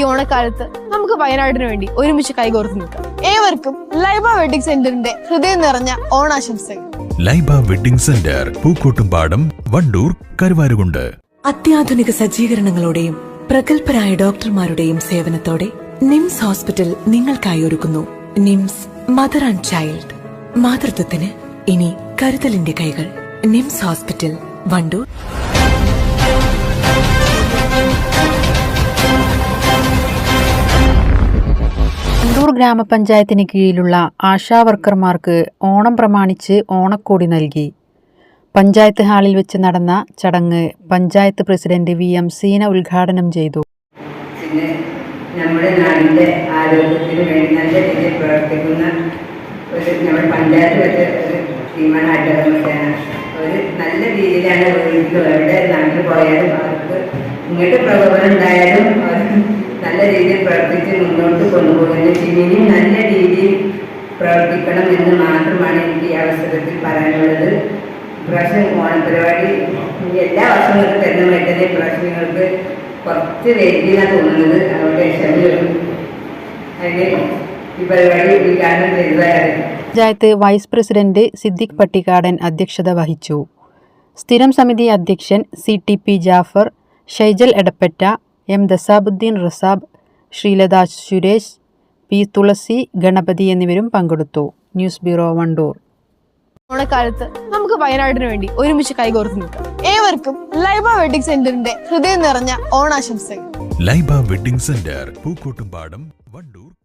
ഈ ഓണക്കാലത്ത് നമുക്ക് വയനാടിന് വേണ്ടി ഒരുമിച്ച് കൈകോർത്ത് നിൽക്കാം. ഏവർക്കും ലൈബ വെഡിങ് സെന്ററിന്റെ ഹൃദയം നിറഞ്ഞ ഓണാശംസകൾ. Laiba wedding centre Pookkottumpadam Wandoor Karuvarakundu. അത്യാധുനിക സജ്ജീകരണങ്ങളോടെയും പ്രഗത്ഭരായ ഡോക്ടർമാരുടെയും സേവനത്തോടെ നിംസ് ഹോസ്പിറ്റൽ നിങ്ങൾക്കായി ഒരുക്കുന്നു. NIMS mother and child. മാതൃത്വത്തിന് ഇനി കരുതലിന്റെ കൈകൾ. NIMS hospital Wandoor. ഗ്രാമപഞ്ചായത്തിന് കീഴിലുള്ള ആശാവർക്കർമാർക്ക് ഓണം പ്രമാണിച്ച് ഓണക്കോടി നൽകി. പഞ്ചായത്ത് ഹാളിൽ വെച്ച് നടന്ന ചടങ്ങ് panchayat president V M Seena ഉദ്ഘാടനം ചെയ്തു. നമ്മുടെ നാടിന്റെ ആരോഗ്യത്തിന് വേണ്ടി നല്ല രീതിയിൽ പ്രവർത്തിക്കുന്ന ഒരു നമ്മുടെ പഞ്ചായത്ത് ഒരു ടീമാണ് ഒരു നല്ല രീതിയിലാണ് എവിടെ നാട്ടിൽ പോയാലും അവർക്ക് ഇങ്ങോട്ട് പ്രകോപനം ഉണ്ടായാലും അവർ നല്ല രീതിയിൽ പ്രവർത്തിച്ച് മുന്നോട്ട് കൊണ്ടുപോകുന്നത് ഇനിയും നല്ല രീതിയിൽ പ്രവർത്തിക്കണം എന്ന് മാത്രമാണ് എനിക്ക് ഈ അവസരത്തിൽ പറയാനുള്ളത്. ഇപ്രാവശ്യം ഓണപരിപാടി എല്ലാ പോലെ തന്നെ മറ്റേ പ്രശ്നങ്ങൾക്ക് കുറച്ച് വൈകിയെന്നാണ് തോന്നുന്നത്. അതുകൊണ്ട് ക്ഷമയും അതിന് ഈ പരിപാടി ഉദ്ഘാടനം ചെയ്തതായിരുന്നു പഞ്ചായത്ത് വൈസ് പ്രസിഡന്റ് സിദ്ദിഖ് പട്ടിക്കാടൻ അധ്യക്ഷത വഹിച്ചു. സ്ഥിരം സമിതി അധ്യക്ഷൻ C T P Jafar Shaijal Edappatta M Dasabuddin Rasab Sreelatha Suresh P Thulasi Ganapathi എന്നിവരും പങ്കെടുത്തു. News bureau Wandoor. ഓണക്കാലത്ത് നമുക്ക് വയനാടിന് വേണ്ടി ഒരുമിച്ച് കൈകോർത്ത് നിൽക്കാം. ഏവർക്കും ലൈബ വെഡിങ് സെന്ററിന്റെ ഹൃദയം നിറഞ്ഞ ഓണാശംസകൾ. Laiba wedding centre Pookkottumpadam Wandoor.